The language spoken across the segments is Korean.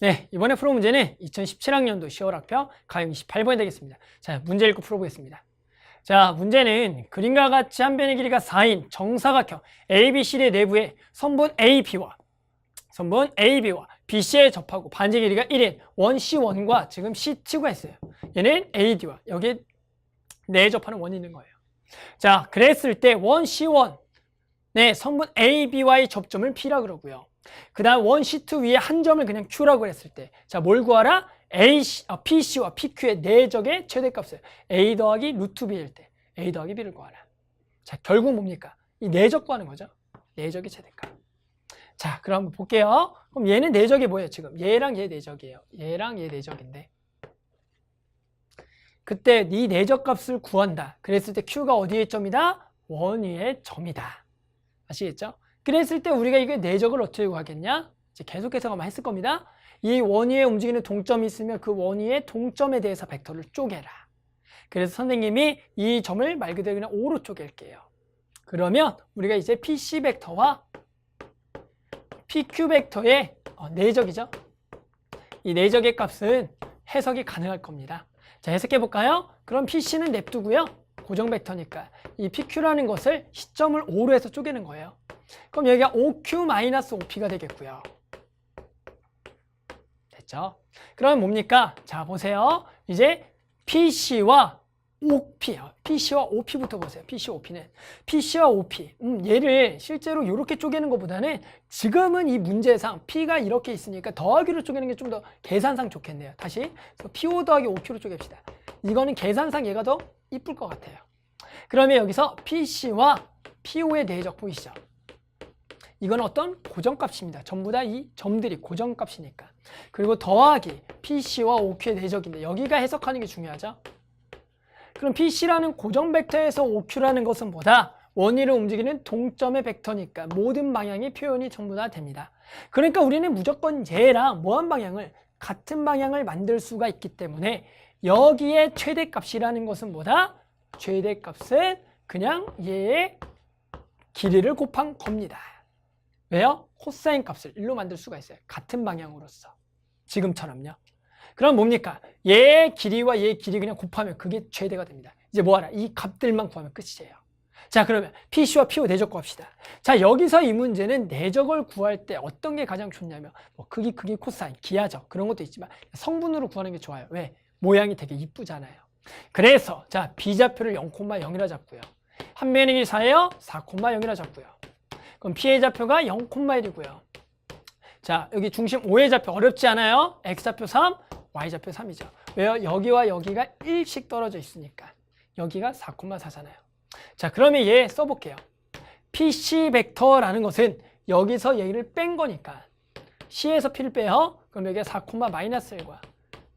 네, 이번에 풀어 문제는 2017학년도 10월 학평 가용 28번이 되겠습니다. 자, 문제 읽고 풀어보겠습니다. 자, 문제는 그림과 같이 한 변의 길이가 4인 정사각형 ABC의 내부에 선분 AB와 선분 AB와 BC에 접하고 반지 길이가 1인 원 C1과 지금 C2가 있어요. 얘는 AD와 여기에 내 접하는 원이 있는 거예요. 자, 그랬을 때 원 C1 네, 선분 AB와의 접점을 P라 그러고요. 그 다음 원 시트 위에 한 점을 그냥 Q라고 했을 때, 자, 뭘 구하라? AC, 아, PC와 PQ의 내적의 최대값을 A 더하기 루트 B일 때, A 더하기 B를 구하라. 자, 결국 뭡니까? 이 내적 구하는 거죠. 내적의 최대값. 자, 그럼 한번 볼게요. 그럼 얘는 내적이 뭐예요, 지금? 얘랑 얘 내적이에요. 얘랑 얘 내적인데. 그때 네 내적 값을 구한다. 그랬을 때 Q가 어디의 점이다? 원위의 점이다. 아시겠죠? 그랬을 때 우리가 이게 내적을 어떻게 구하겠냐? 이제 계속 해석만 했을 겁니다. 이 원위에 움직이는 동점이 있으면 그 원위의 동점에 대해서 벡터를 쪼개라. 그래서 선생님이 이 점을 말 그대로 그냥 O로 쪼갤게요. 그러면 우리가 이제 PC 벡터와 PQ 벡터의 어, 내적이죠. 이 내적의 값은 해석이 가능할 겁니다. 자, 해석해 볼까요? 그럼 PC는 냅두고요. 고정 벡터니까 이 PQ라는 것을 시점을 O로 해서 쪼개는 거예요. 그럼 여기가 OQ-OP가 되겠고요. 됐죠? 그러면 뭡니까? 자, 보세요. 이제 PC와 OP, PC와 OP부터 보세요. PC, OP는. PC와 OP. 음, 얘를 실제로 이렇게 쪼개는 것보다는 지금은 이 문제상 P가 이렇게 있으니까 더하기로 쪼개는 게 좀 더 계산상 좋겠네요. 다시. 그래서 PO 더하기 OQ로 쪼갭시다. 이거는 계산상 얘가 더 이쁠 것 같아요. 그러면 여기서 PC와 PO의 내적 보이시죠? 이건 어떤 고정값입니다. 전부 다 이 점들이 고정값이니까. 그리고 더하기 PC와 OQ의 내적인데 여기가 해석하는 게 중요하죠. 그럼 PC라는 고정 벡터에서 OQ라는 것은 뭐다? 원위를 움직이는 동점의 벡터니까 모든 방향의 표현이 전부 다 됩니다. 그러니까 우리는 무조건 얘랑 뭐한 방향을 같은 방향을 만들 수가 있기 때문에 여기에 최대값이라는 것은 뭐다? 최대값은 그냥 얘의 길이를 곱한 겁니다. 왜요? 코사인 값을 일로 만들 수가 있어요. 같은 방향으로서. 지금처럼요. 그럼 뭡니까? 얘의 길이와 얘의 길이 그냥 곱하면 그게 최대가 됩니다. 이제 뭐하라? 이 값들만 구하면 끝이에요. 자 그러면 PC와 PO 내적 구합시다. 자 여기서 이 문제는 내적을 구할 때 어떤 게 가장 좋냐면 뭐 크기, 크기, 코사인, 기하죠. 그런 것도 있지만 성분으로 구하는 게 좋아요. 왜? 모양이 되게 이쁘잖아요. 그래서 자 B좌표를 0,0이라 잡고요. 한 면의 길이 4예요? 4,0이라 잡고요. 그럼 P의 좌표가 0,1이고요. 자, 여기 중심 5의 좌표 어렵지 않아요? X좌표 3, Y좌표 3이죠. 왜요? 여기와 여기가 1씩 떨어져 있으니까. 여기가 4,4잖아요. 자, 그러면 얘 써볼게요. PC 벡터라는 것은 여기서 얘를 뺀 거니까 C에서 P를 빼요. 그럼 여기가 4, 마이너스 1과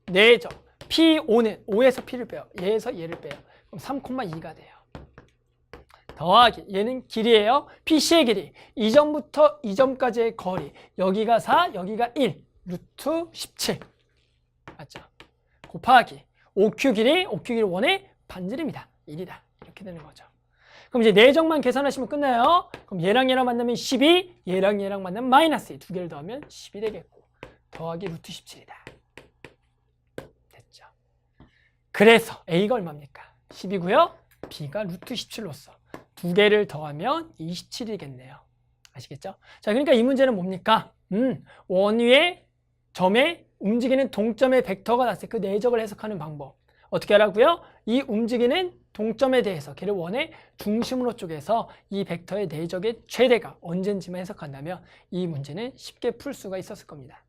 4죠. P5는 5에서 P를 빼요. 얘에서 얘를 빼요. 그럼 3,2가 돼요. 더하기 얘는 길이에요. PC의 길이 이 점부터 이 점까지의 거리 여기가 4 여기가 1 루트 17 맞죠? 곱하기 OQ 길이 OQ 길이 1의 반지름이다 1이다 이렇게 되는 거죠. 그럼 이제 내적만 계산하시면 끝나요. 그럼 얘랑 얘랑 만나면 12 얘랑 얘랑 만나면 마이너스 2 두 개를 더하면 10이 되겠고 더하기 루트 17이다. 됐죠? 그래서 A가 얼마입니까? 10이고요. B가 루트 17로서 두 개를 더하면 27이겠네요. 아시겠죠? 자, 그러니까 이 문제는 뭡니까? 음, 원위의 점에 움직이는 동점의 벡터가 났을 때 그 내적을 해석하는 방법. 어떻게 하라고요? 이 움직이는 동점에 대해서 걔를 원의 중심으로 쪼개서 이 벡터의 내적의 최대가 언젠지만 해석한다면 이 문제는 쉽게 풀 수가 있었을 겁니다.